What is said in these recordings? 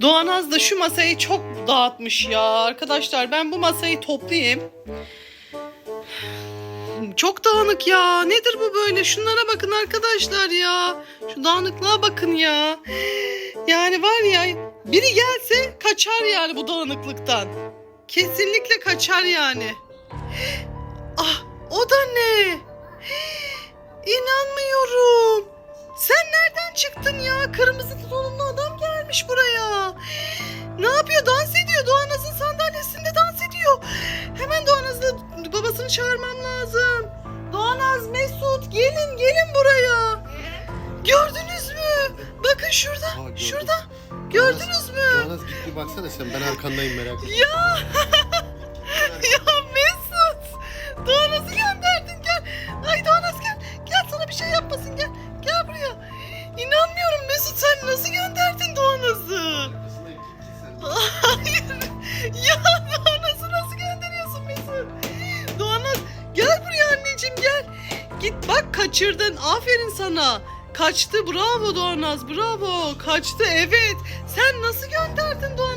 Doğanaz da şu masayı çok dağıtmış ya. Arkadaşlar ben bu masayı toplayayım. Çok dağınık ya. Nedir bu böyle? Şunlara bakın arkadaşlar ya. Şu dağınıklığa bakın ya. Yani var ya biri gelse kaçar yani bu dağınıklıktan. Kesinlikle kaçar yani. Ah o da ne? İnanmıyorum. Sen nereden çıktın ya? Kırmızı tulumlu adam gelmiş buraya. Ne yapıyor? Dans ediyor. Doğanaz'ın sandalyesinde dans ediyor. Hemen Doğanaz'la babasını çağırmam lazım. Doğanaz, Mesut gelin gelin buraya. Gördünüz mü? Bakın şurada. Aa, gördüm. Şurada. Gördünüz mü? Doğanaz git bir baksana sen ben arkandayım merak etme. Ya Ya Doğanaz'ı nasıl gönderiyorsun Mesut? Doğanaz gel buraya anneciğim gel. Git bak kaçırdın. Aferin sana. Kaçtı bravo Doğanaz bravo. Kaçtı evet. Sen nasıl gönderdin Doğanaz'ı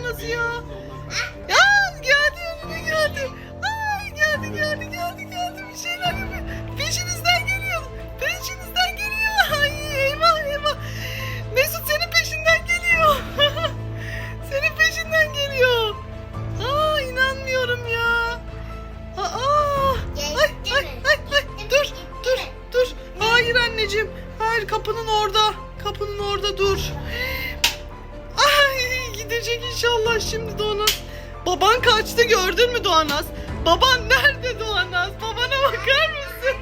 Baban kaçtı gördün mü Doğanaz? Baban nerede Doğanaz? Babana bakar mısın?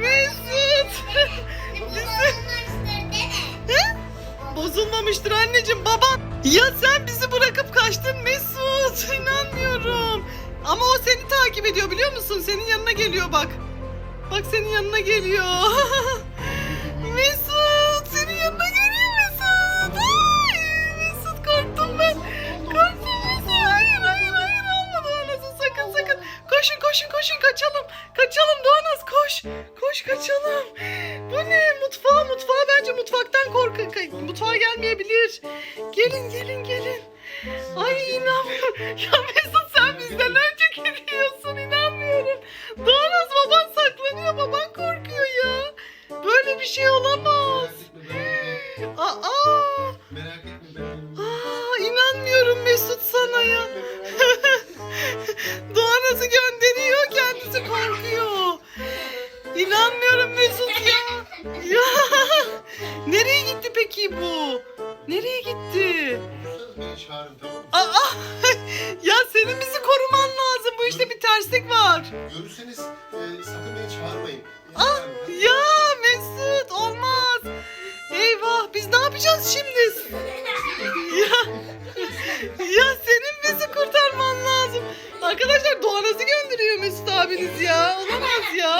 Mesut. Bozulmamıştır anneciğim baban. Ya sen bizi bırakıp kaçtın Mesut. İnanmıyorum. Ama o seni takip ediyor biliyor musun? Senin yanına geliyor bak. Bak senin yanına geliyor. Mesut koş. Kaçalım. Bu ne? Mutfağa mutfağa bence mutfaktan korku. ka- Mutfağa gelmeyebilir. Gelin gelin gelin. Ay inanmıyorum. Ya İnanmıyorum Mesut ya. Ya nereye gitti peki bu? Nereye gitti? Bulursanız beni çağırın tamam mı? Aa, ya senin bizi koruman lazım. Bu işte bir terslik var. Görürseniz e, sakın beni çağırmayın. Ah ya Mesut olmaz. Eyvah biz ne yapacağız şimdi? Ya, ya senin bizi kurtarman lazım. Arkadaşlar Doğanaz'ı gönderiyor Mesut abiniz ya. Olamaz ya.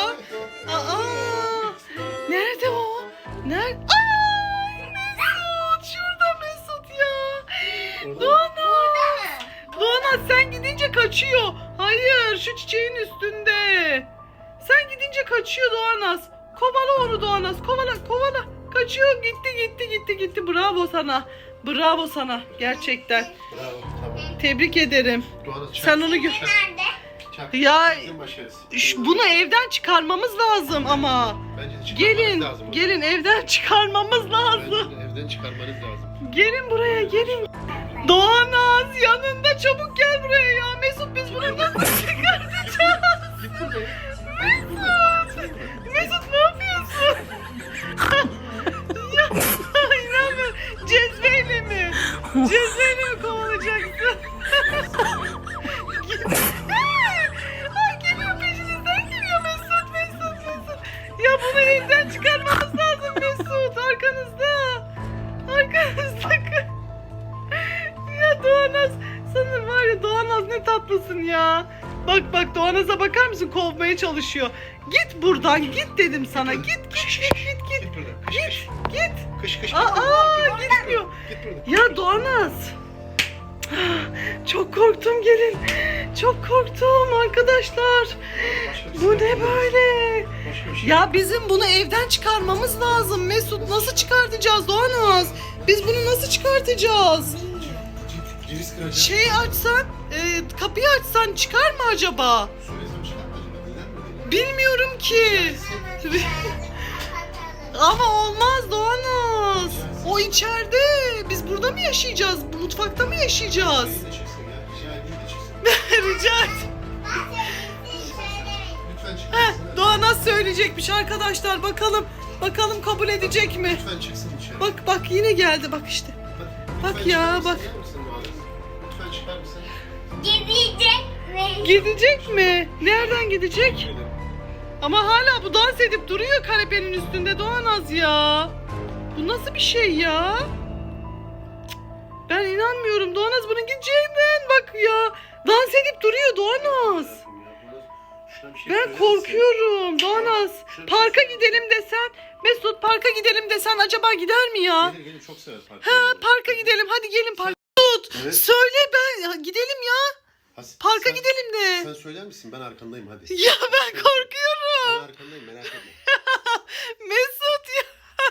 Aa, nerede o? Nerede? Ay Mesut şurada Mesut ya. Doğanaz. Doğanaz sen gidince kaçıyor. Hayır şu çiçeğin üstünde. Sen gidince kaçıyor Doğanaz. Kovala onu Doğanaz. Kovala kovala. Kaçıyor gitti gitti gitti gitti. Bravo sana. Bravo sana gerçekten. Bravo tamam. Tebrik ederim. Doğanaz çak. Sen onu gör. Çak, Ya- Bizim başarısı. Ş- Bunu evden çıkarmamız lazım ama. Bence de çıkarmanız Gelin, lazım. onu. gelin evden çıkarmamız lazım. Bence de evden çıkarmanız lazım. Gelin buraya gelin. Doğanaz yanında çabuk gel buraya ya. Mesut biz bunu nasıl tatlısın ya. Bak bak Doğanaz'a bakar mısın kovmaya çalışıyor. Git buradan git dedim sana git git git git git. Git buradan. Kış Git kış. git. Kış kış. Aa gitmiyor. Git buradan. Ya Doğanaz. Çok korktum gelin. Çok korktum arkadaşlar. Bir Bu şey ne böyle? Şey. Ya bizim bunu evden çıkarmamız lazım Mesut. Nasıl çıkartacağız Doğanaz? Biz bunu nasıl çıkartacağız? Ceviz kıracağım. Şey açsan, e, kapıyı açsan çıkar mı acaba? Söylesem çıkar mı acaba? Dinler mi? Bilmiyorum ki. Ama olmaz Doğanaz. O içeride. Biz burada mı yaşayacağız? Bu Mutfakta mı yaşayacağız? Beni de çıksın ya. Rica edeyim de çıksın. Rica et. Lütfen çıkar Heh? Doğanaz söyleyecekmiş arkadaşlar. Bakalım. Bakalım kabul edecek mi? Lütfen çıksın dışarı. Bak bak yine geldi bak işte. Bak, ya, bak. Gidecek mi? Nereden gidecek? Ama hala bu dans edip duruyor kanepenin üstünde Doğanaz ya. Bu nasıl bir şey ya? Ben inanmıyorum Doğanaz bunun gideceğinden bak ya. Dans edip duruyor Doğanaz. Şey Ben misin? korkuyorum Doğanaz. Parka gidelim desen. Mesut parka gidelim desen acaba gider mi ya? Gelir gelir çok sever parkı. Ha parka gidelim hadi gelin parka. Mesut Evet. söyle ben gidelim ya. Ha, Parka sen- gidelim de. Sen söyler misin? Ben arkandayım hadi. Ya ben Ben korkuyorum. arkandayım merak etme. Mesut ya.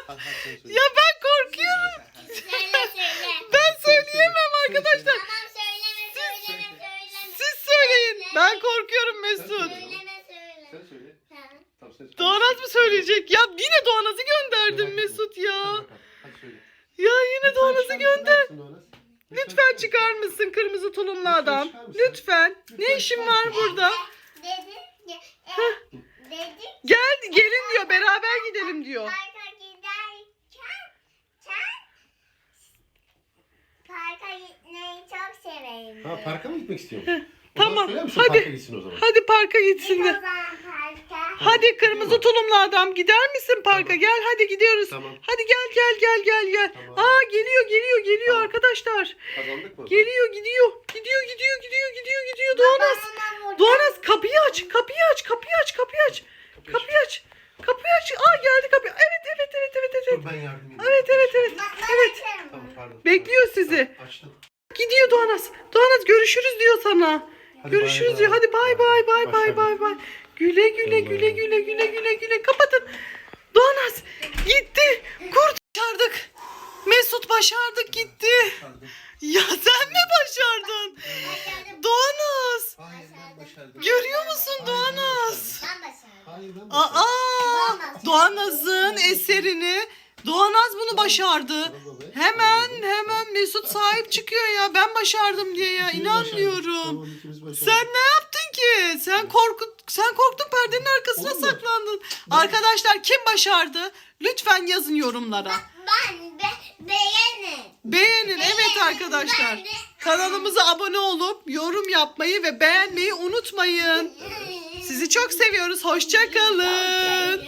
Sen söyle. Ya ben korkuyorum. Söyle söyle. Ben söyleyemem arkadaşlar. Tamam söyleme söyleme söyleme. Siz söyleyin. Ben korkuyorum Mesut. Söyleme söyle. Sen söyle. Tamam. Tamam sen söyle. Doğanaz mı söyleyecek? Ya yine Doğanaz'ı gönderdim. Mesut Hadi ya. bakalım, Hadi söyle. Ya yine Doğanaz'ı gönder. Doğanaz? Lütfen çıkar mısın kırmızı tulumlu Lütfen adam? çıkar mısın? Lütfen. Ne Lütfen işin çıkar var mısın? burada? Dedi. e, Dedi. Gel gelin diyor beraber gidelim diyor. Parka giderken sen parka gitmeyi çok severim. Ha diyor. parka mı gitmek istiyorsun? Tamam, O zaman söyler misin hadi. parka gitsin o zaman? Hadi parka Git gitsin o de. zaman parka. Hadi kırmızı tulumlu adam gider misin parka? Tamam. Gel hadi gidiyoruz. Tamam. Hadi gel gel gel gel gel. Tamam. Aa geliyor geliyor geliyor Tamam. arkadaşlar. Kazandık mı? Geliyor gidiyor. Gidiyor gidiyor gidiyor gidiyor gidiyor Doğanaz. Doğanaz kapıyı aç kapıyı aç kapıyı aç kapıyı aç. Kapıyı aç. Kapıyı aç. Aa geldi kapı. Evet evet evet evet evet. Dur ben yardım edeyim. Evet evet evet. Evet. Tamam pardon. Bekliyor sizi. Açtım. Gidiyor Doğanaz. Doğanaz görüşürüz diyor sana. Hadi görüşürüz bay diyor. bay. Hadi bay bay bay bay bay bay. Güle güle güle güle güle güle güle. Kapatın. Doğanaz gitti. Kurt başardık. Mesut başardık gitti. Ya sen mi başardın? Doğanaz. Görüyor musun Doğanaz? Aa, Doğanaz'ın eserini Doğanaz bunu başardı. Hemen hemen Mesut sahip çıkıyor ya. Ben başardım diye ya. İnanmıyorum. Sen ne yaptın ki? Sen korkut sen korktun perdenin arkasına Olur mu? saklandın. Arkadaşlar kim başardı? Lütfen yazın yorumlara. Ben be, beğenin. Beğenin evet arkadaşlar. Ben de- Kanalımıza abone olup yorum yapmayı ve beğenmeyi unutmayın. Sizi çok seviyoruz. Hoşça kalın.